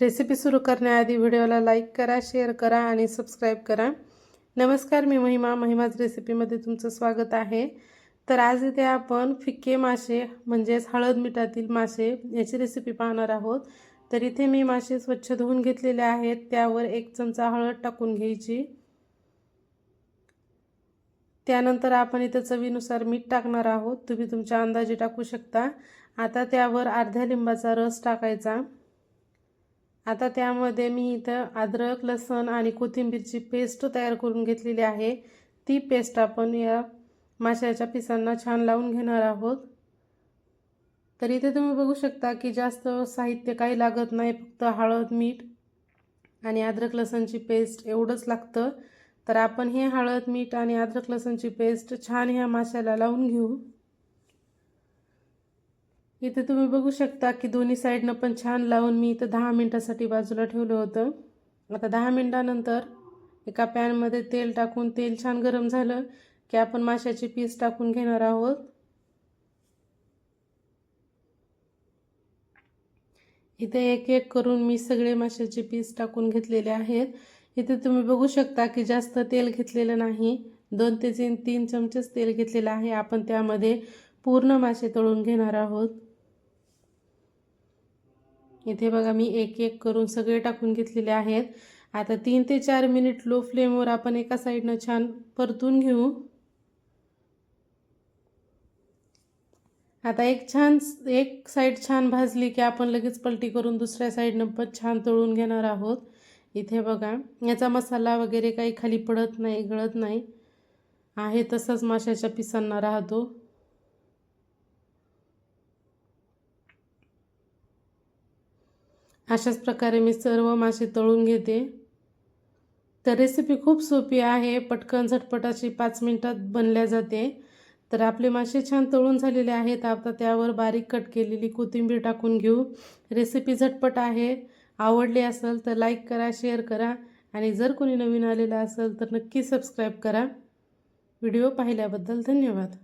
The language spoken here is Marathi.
रेसिपी सुरू करण्याआधी व्हिडिओला लाईक करा शेअर करा आणि सबस्क्राईब करा. नमस्कार मी महिमा. महिमाज रेसिपीमध्ये तुमचं स्वागत आहे. तर आज इथे आपण फिक्के मासे म्हणजेच हळद मिठातील मासे याची रेसिपी पाहणार आहोत. तर इथे मी मासे स्वच्छ धुवून घेतलेले आहेत. त्यावर एक चमचा हळद टाकून घ्यायची. त्यानंतर आपण इथं चवीनुसार मीठ टाकणार आहोत. तुम्ही तुमच्या अंदाजे टाकू शकता. आता त्यावर अर्ध्या लिंबाचा रस टाकायचा. आता त्यामध्ये मी इथं अद्रक लसण आणि कोथिंबीरची पेस्ट तयार करून घेतलेली आहे. ती पेस्ट आपण या माशाच्या पिसांना छान लावून घेणार आहोत. तर इथे तुम्ही बघू शकता की जास्त साहित्य काही लागत नाही फक्त हळद मीठ आणि अद्रक लसणची पेस्ट एवढंच लागतं. तर आपण हे हळद मीठ आणि अद्रक लसणची पेस्ट छान ह्या माशाला लावून घेऊ. इथे तुम्ही बघू शकता की दोन्ही साईडनं पण छान लावून मी इथं दहा मिनटासाठी बाजूला ठेवलं होतं. आता दहा मिनटानंतर एका पॅनमध्ये तेल टाकून तेल छान गरम झालं की आपण माशाचे पीस टाकून घेणार आहोत. इथे एक एक करून मी सगळे माशाचे पीस टाकून घेतलेले आहेत. इथे तुम्ही बघू शकता की जास्त तेल घेतलेलं नाही. दोन ते तीन तीन चमचेच तेल घेतलेलं आहे. आपण त्यामध्ये पूर्ण मासे तळून घेणार आहोत. इथे बघा मी एक एक करून सगळे टाकून घेतलेले आहेत. आता तीन ते चार मिनिट लो फ्लेमवर आपण एका साईडनं छान परतून घेऊ. आता एक छान एक साईड छान भाजली की आपण लगेच पलटी करून दुसऱ्या साईडनं पण छान तळून घेणार आहोत. इथे बघा याचा मसाला वगैरे काही खाली पडत नाही गळत नाही. आहे तसंच माशाच्या पिसांना राहतो. अशाच प्रकारे मी सर्व मासे तळून घेते. तर रेसिपी खूप सोपी आहे. पटकन झटपट अशी पाच मिनटात बनल्या जाते. तर आपले मासे छान तळून झालेले आहेत. आता त्यावर बारीक कट केलेली कोथिंबीर टाकून घेऊ. रेसिपी झटपट आहे. आवडली असेल तर लाईक करा शेअर करा आणि जर कोणी नवीन आलेलं असेल तर नक्की सबस्क्राईब करा. व्हिडिओ पाहिल्याबद्दल धन्यवाद.